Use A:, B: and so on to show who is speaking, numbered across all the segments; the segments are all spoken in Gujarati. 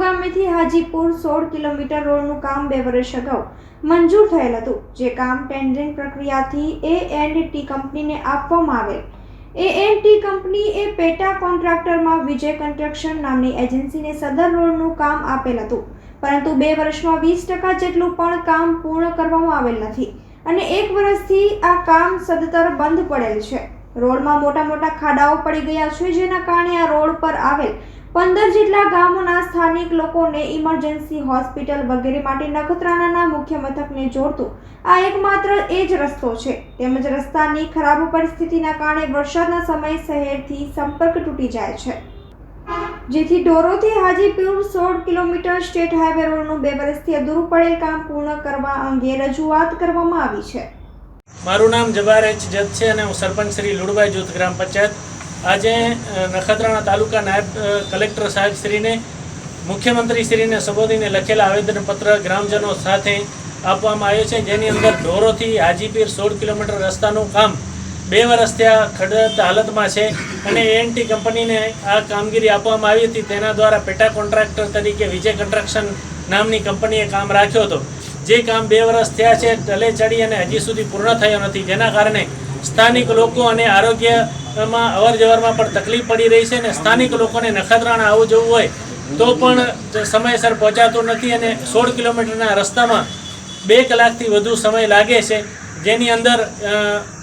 A: ગામેથી હાજીપુર સોળ કિલોમીટર રોડનું કામ બે વર્ષ અગાઉ મંજૂર થયેલ હતું, જે કામ ટેન્ડરિંગ પ્રક્રિયાથી એ એન્ડ ટી કંપનીને આપવામાં આવેલ. એ એન્ડ ટી કંપની એ પેટા કોન્ટ્રાક્ટરમાં વિજય કન્સ્ટ્રક્શન નામની એજન્સીને સદર રોડનું કામ આપેલ હતું, પરંતુ બે વર્ષમાં વીસ ટકા જેટલું પણ કામ પૂર્ણ કરવામાં આવેલ નથી અને એક વર્ષથી આ કામ સદતર બંધ પડેલ છે. રોડમાં મોટા મોટા ખાડાઓ પડી ગયા છે, જેના કારણે આ રોડ પર આવેલ પંદર જેટલા ગામોના સ્થાનિક લોકોને ઇમરજન્સી હોસ્પિટલ વગેરે માટે નખત્રાણાના મુખ્ય મથકને જોડતું આ એકમાત્ર એ જ રસ્તો છે. તેમજ રસ્તાની ખરાબ પરિસ્થિતિના કારણે વરસાદના સમયે શહેરથી સંપર્ક તૂટી જાય છે. જેથી ડોરોથી હાજીપુર સોળ કિલોમીટર સ્ટેટ હાઈવે રોડનું બે વર્ષથી અધૂરું પડેલ કામ પૂર્ણ કરવા અંગે રજૂઆત કરવામાં આવી છે.
B: મારું નામ જબાર એચ જત છે અને હું સરપંચ શ્રી લુડબાઈ જૂથ ગ્રામ પંચાયત આજે નખત્રાણા તાલુકા નાયબ કલેક્ટર સાહેબ શ્રીને મુખ્યમંત્રી શ્રીને સંબોધીને લખેલા આવેદનપત્ર ગ્રામજનો સાથે આપવામાં આવ્યો છે. જેની અંદર ઢોરોથી હાજીપીર સોળ કિલોમીટર રસ્તાનું કામ બે વર્ષ ત્યાં ખડત હાલતમાં છે અને એએનટી કંપનીને આ કામગીરી આપવામાં આવી હતી. તેના દ્વારા પેટા કોન્ટ્રાક્ટર તરીકે વિજય કન્સ્ટ્રક્શન નામની કંપનીએ કામ રાખ્યો હતો. જે કામ બે વર્ષ થયા છે ટલે ચડી અને હજી સુધી પૂર્ણ થયો નથી. જેના કારણે સ્થાનિક લોકો અને આરોગ્યમાં અવર જવરમાં પણ તકલીફ પડી રહી છે અને સ્થાનિક લોકોને નખત્રાણા આવું જવું હોય તો પણ સમયસર પહોંચાતું નથી અને સોળ કિલોમીટરના રસ્તામાં બે કલાકથી વધુ સમય લાગે છે. જેની અંદર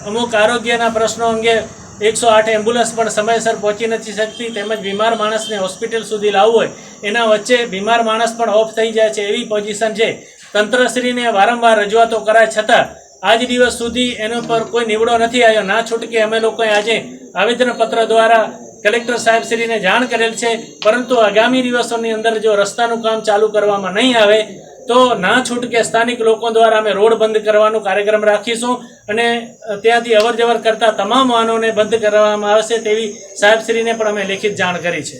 B: અમુક આરોગ્યના પ્રશ્નો અંગે એકસો આઠ એમ્બ્યુલન્સ પણ સમયસર પહોંચી નથી શકતી તેમજ બીમાર માણસને હોસ્પિટલ સુધી લાવવું હોય એના વચ્ચે બીમાર માણસ પણ ઓફ થઈ જાય છે એવી પોઝિશન છે. તંત્રશ્રીને વારંવાર રજૂઆતો કરાય છતાં આજ દિવસ સુધી એનો પર કોઈ નિવડો નથી આવ્યો. ના છૂટકે અમે લોકોએ આજે આવેદનપત્ર દ્વારા કલેક્ટર સાહેબશ્રીને જાણ કરેલ છે. પરંતુ આગામી દિવસોની અંદર જો રસ્તાનું કામ ચાલુ કરવામાં નહીં આવે, તો ના છૂટકે સ્થાનિક લોકો દ્વારા અમે રોડ બંધ કરવાનો કાર્યક્રમ રાખીશું અને ત્યાંથી અવર જવર કરતા તમામ વાહનોને બંધ કરવામાં આવશે તેવી સાહેબશ્રીને પણ અમે લેખિત જાણ કરી છે.